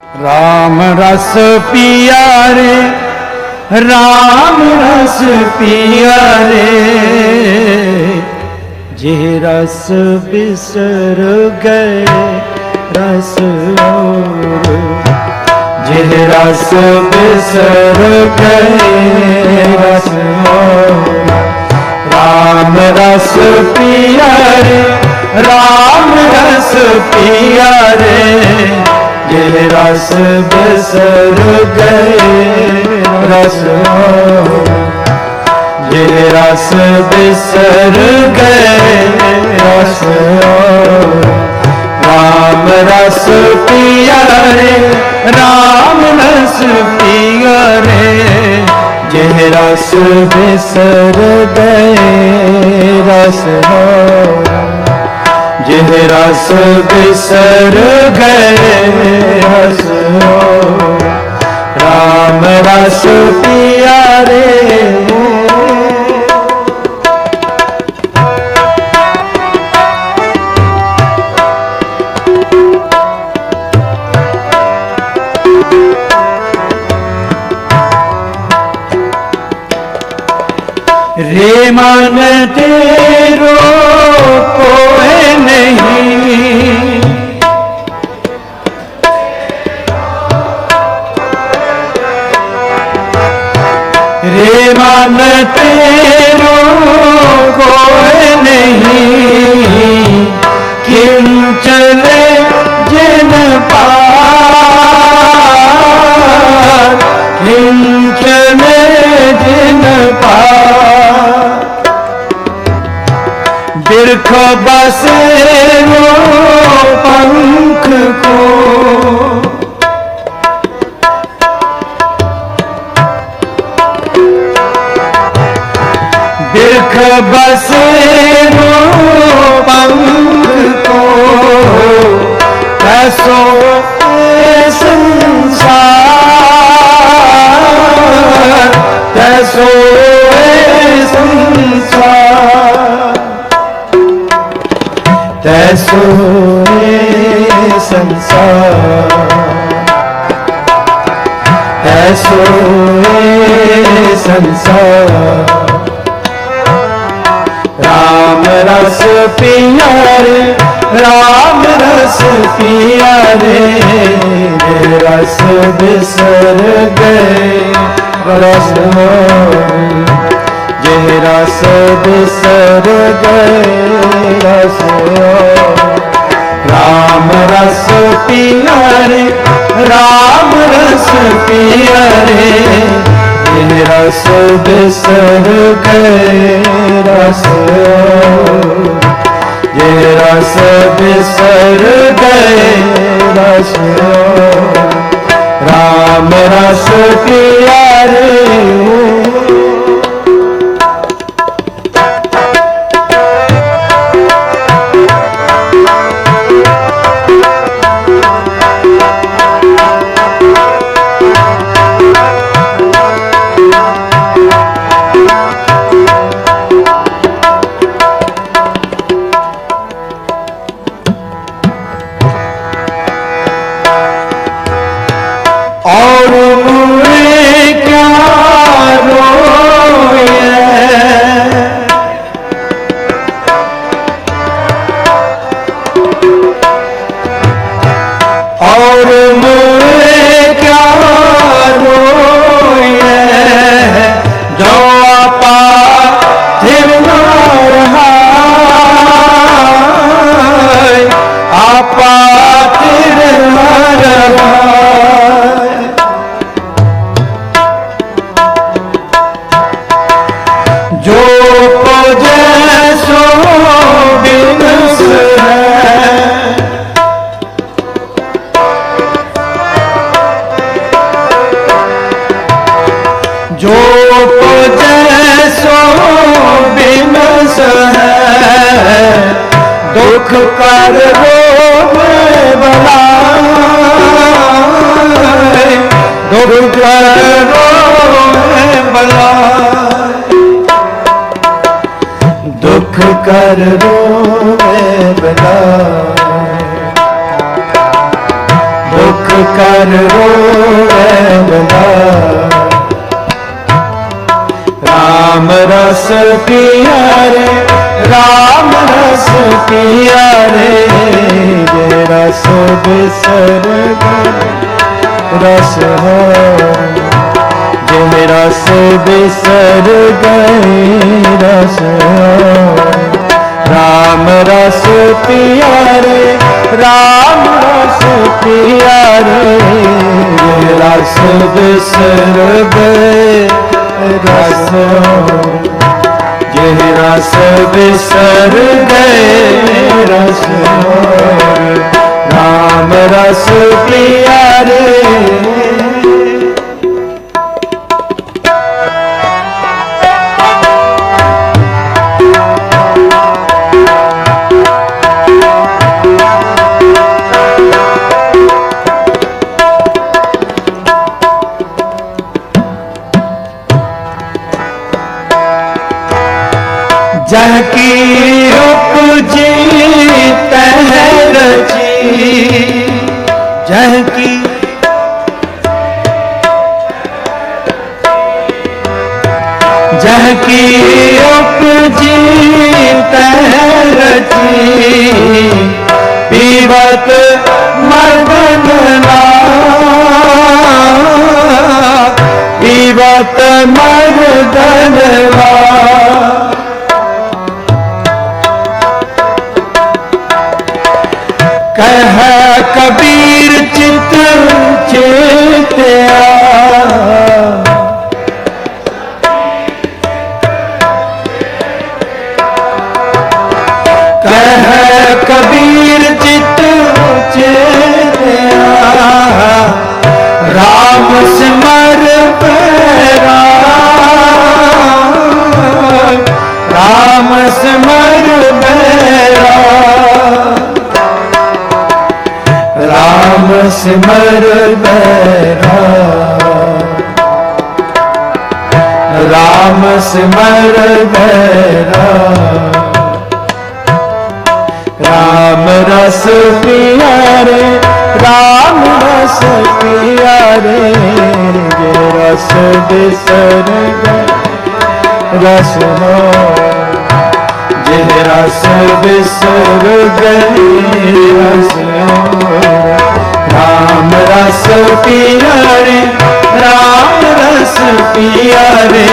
ਰਾਮ ਰਸ ਪੀਆ ਰੇ ਰਾਮ ਰਸ ਪੀਆ ਰੇ ਜੇ ਰਸ ਬਿਸਰ ਗਏ ਰਸ ਔਰ ਜੇ ਰਸ ਬਿਸਰ ਗਏ ਰਸ ਔਰ ਰਾਮ ਰਸ ਪੀਆ ਰੇ ਰਾਮ ਰਸ ਪੀਆ ਰੇ ਜੇ ਰਸ ਗਏ, ਰਸ ਔਰ ਜੇ ਰਸ ਬਿਸਰ ਗਏ, ਰਸ ਰਾਮ ਰਸ ਪੀਆ ਰੇ ਰਾਮ ਰਸ ਪੀਆ ਰੇ ਜੇ ਰਸ ਬਿਸਰ ਗਏ, ਰਸ ਹੋ ਜਿਹ ਰਸ ਬਿਸਰ ਗਏ ਰਸ ਔਰ ਰਾਮ ਰਸ ਪੀਆ ਰੇ ਰੇ ਮਨ ਐਸੋ ਇਹ ਸੰਸਾਰ ਤੈਸੋ ਇਹ ਸੰਸਾਰ ਤੈਸੋ ਇਹ ਸੰਸਾਰ ਤੈਸੋ ਇਹ ਸੰਸਾਰ ਰਾਮ ਰਸ ਪੀਆ ਰਾਮ ਰਸ ਪੀਆ ਰੇ ਜੇ ਰਸ ਬਿਸਰ ਗਏ। ਰਸ ਹੋਏ ਜੇ ਰਸ ਬਿਸਰ ਗਏ, ਰਸ ਰਾਮ ਰਸ ਪੀਆ ਰੇ, ਰਾਮ ਰਸ ਪੀਆ ਰੇ। ਇਹ ਰਸ ਬਿਸਰ ਗਏ, ਰਸ ਜੇ ਰਸ ਬਿਸਰ ਗਏ ਰਸ ਰਾਮ ਰਸ ਪੀਆ ਦੁਖ ਕਰ ਰੋਗ ਬਲਾਏ ਦੁਖ ਕਰ ਰੋਗ ਬਲਾਏ ਦੁਖ ਕਰ ਰੋਗ ਬਲਾਏ ਦੁਖ ਕਰ ਰੋਗ ਬਲਾਏ ਰਾਮ ਰਸ ਪਿਆਰੇ ਰਾਮ ਰਸ ਪਿਆਰੇ ਜੇ ਰਸ ਬਿਸਰ ਗਏ ਰਸ ਹੋ ਜੇ ਰਸ ਬਿਸਰ ਗਏ ਰਸ ਰਾਮ ਰਸ ਪਿਆਰੇ ਰਾਮ ਰਸ ਪਿਆ ਰੇ ਜੇ ਰਸ ਬਿਸਰ ਗਏ ਰਸ ਜਿਹ ਰਸ ਬਿਸਰ ਗਏ ਰਸ ਰਾਮ ਰਸ ਪਿਆਰੇ ਪੀਵਤ ਮਰਦਨ ਨਾ ਪੀਵਤ ਮਰਦਨ ਨਾ ਕਹ ਸਿਮਰ ਬੈਰਾ ਰਾਮ ਰਸ ਪਿਆਰੇ, ਰਾਮ ਰਸ ਪਿਆਰੇ, ਜੇ ਰਸ ਬਿਸਰ ਗਏ ਰਸ ਹੋ। ਜਿਹ ਰਸ ਬਿਸਰ ਗਏ ਰਸ ਰਾਮ ਰਸ ਪਿਆਰੇ, ਰਾਮ ਰਸ ਪਿਆਰੇ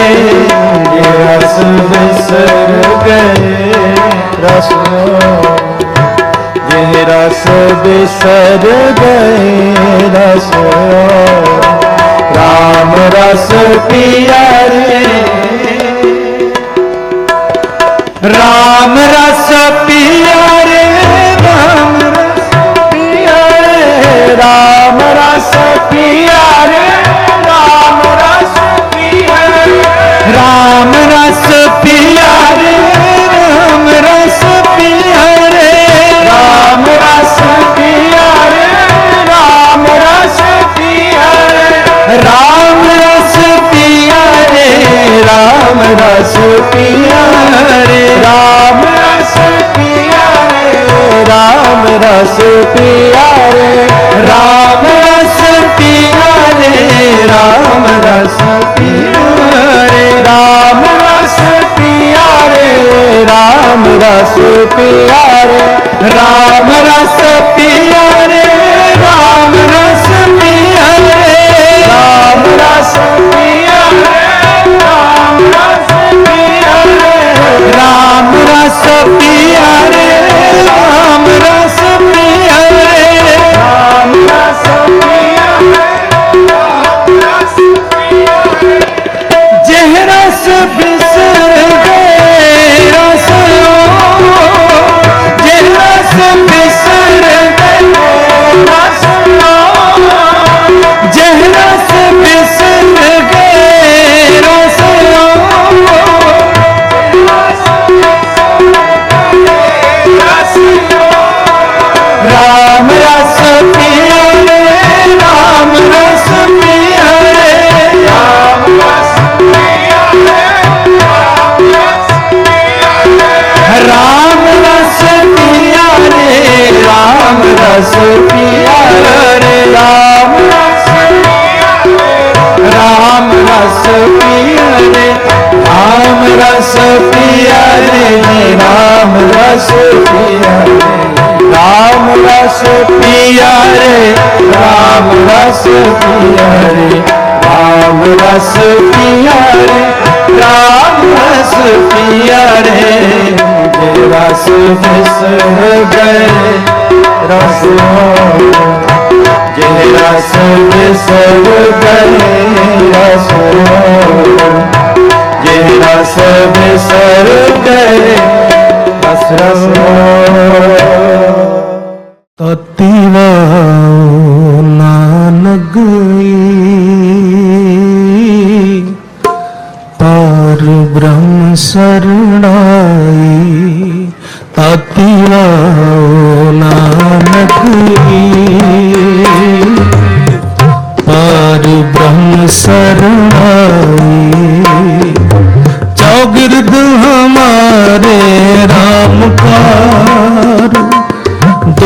ਜਿਹ ਰਸ ਬਿਸਰ ਗਏ। ਰਸ ਜਿਹ ਰਸ ਬਿਸਰ ਗਏ, ਰਸ ਰਾਮ ਰਸ ਪਿਆ ਰੇ। ਰਾਮ ਰਸ ਰਸ ਪਿਆਰੇ, ਰਾਮ ਰਸ ਪਿਆਰੇ, ਰਾਮ ਰਸ ਪਿਆਰੇ, ਰਾਮ ਰਸ ਪਿਆਰੇ, ਰਾਮ ਰਸ ਪਿਆਰੇ, ਰਾਮ ਰਸ ਪਿਆਰੇ। ਹਸ ਪਿਆ ਰੇ ਰਾਮ ਪਿਆ ਰੇ ਮੁਝੇ ਰਸ ਮਿਸ ਗਏ ਰਸ ਜੇ ਰਸ ਗਏ ਰਸ ਜੇ ਗਏ ਰਸ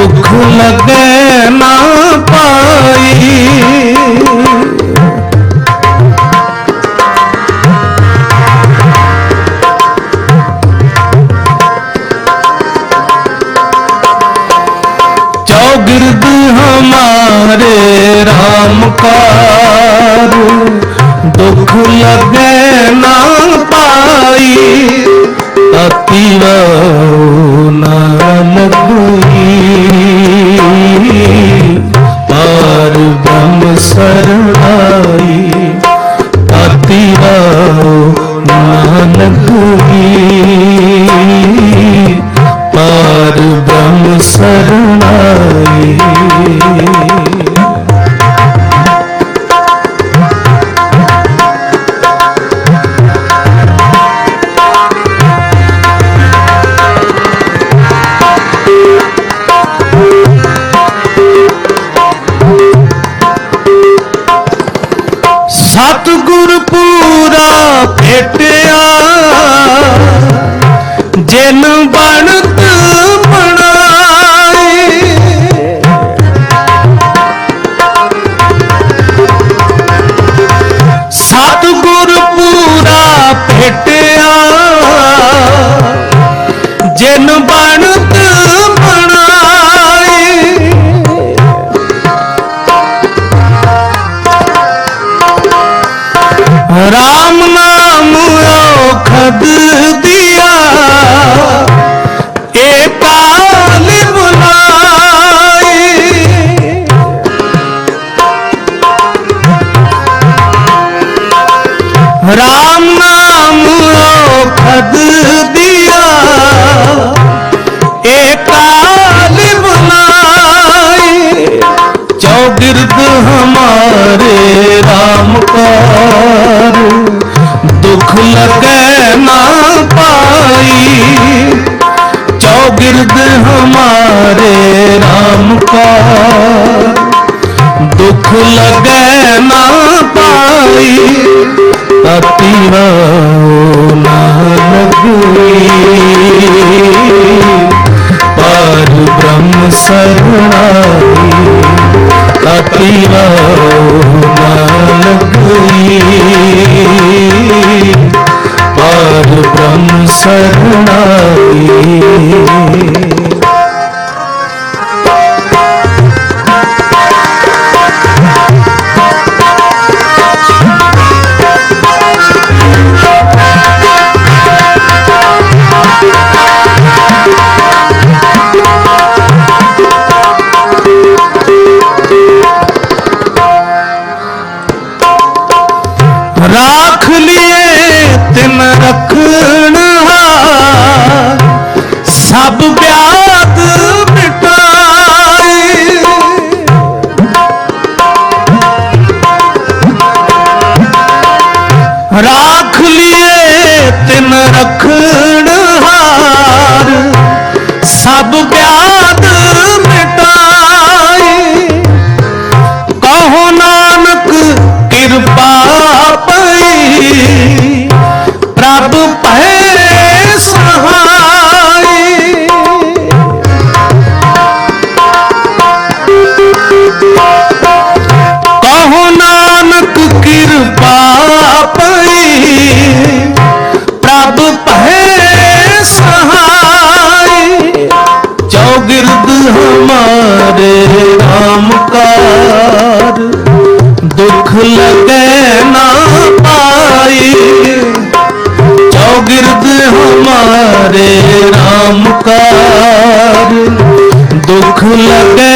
ਦੁੱਖ ਲਗੇ ਨਾ ਪਾਈ। ਜਿਨ ਬਣਤ ਬਣਾਏ। ਸਤਿਗੁਰ ਪੂਰਾ ਭੇਟਿਆ। ਜਿਨ ਬਣਤ ਬਣਾਏ। ਰਾ लगे ना पाई अतिया ना पर ब्रह्म शरणाई अतिया ना पर ब्रह्म शरण পার খুলতে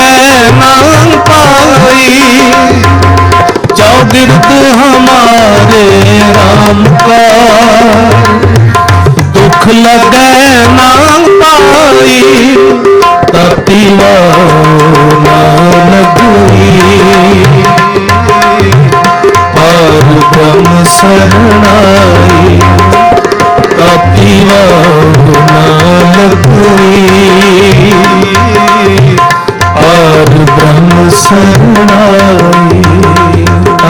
ਮੈਂ ਨਾ ਪਾਈ। ਜੋ ਬਿਰਤ ਹਮਾਰੇ RAM ਕਾ। ਦੁੱਖ ਲਗੈ ਨਾ ਪਾਈ ਤਤੀ ਨਾ ਲਗੂਈ ਪਰ ਬ੍ਰਹਮ ਸਰਣਾਈ ਤਤੀ ਨਾ ਲਗੂਈ ਪਾਰ ਬ੍ਰਹਮ ਸਰਣਾਈ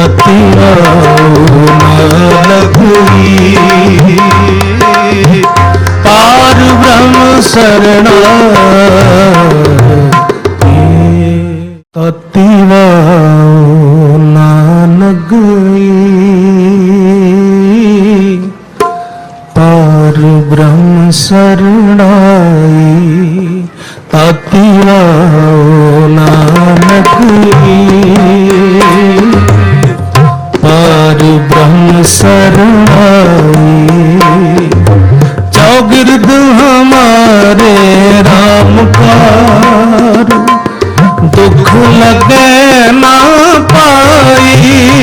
ਅਤਿਆਉ ਮਲਕੁਈ ਪਾਰ ਬ੍ਰਹਮ ਸਰਣਾਈ ਤਤਿਵ ਲੱਗੇ ਨਾ ਪਾਈ।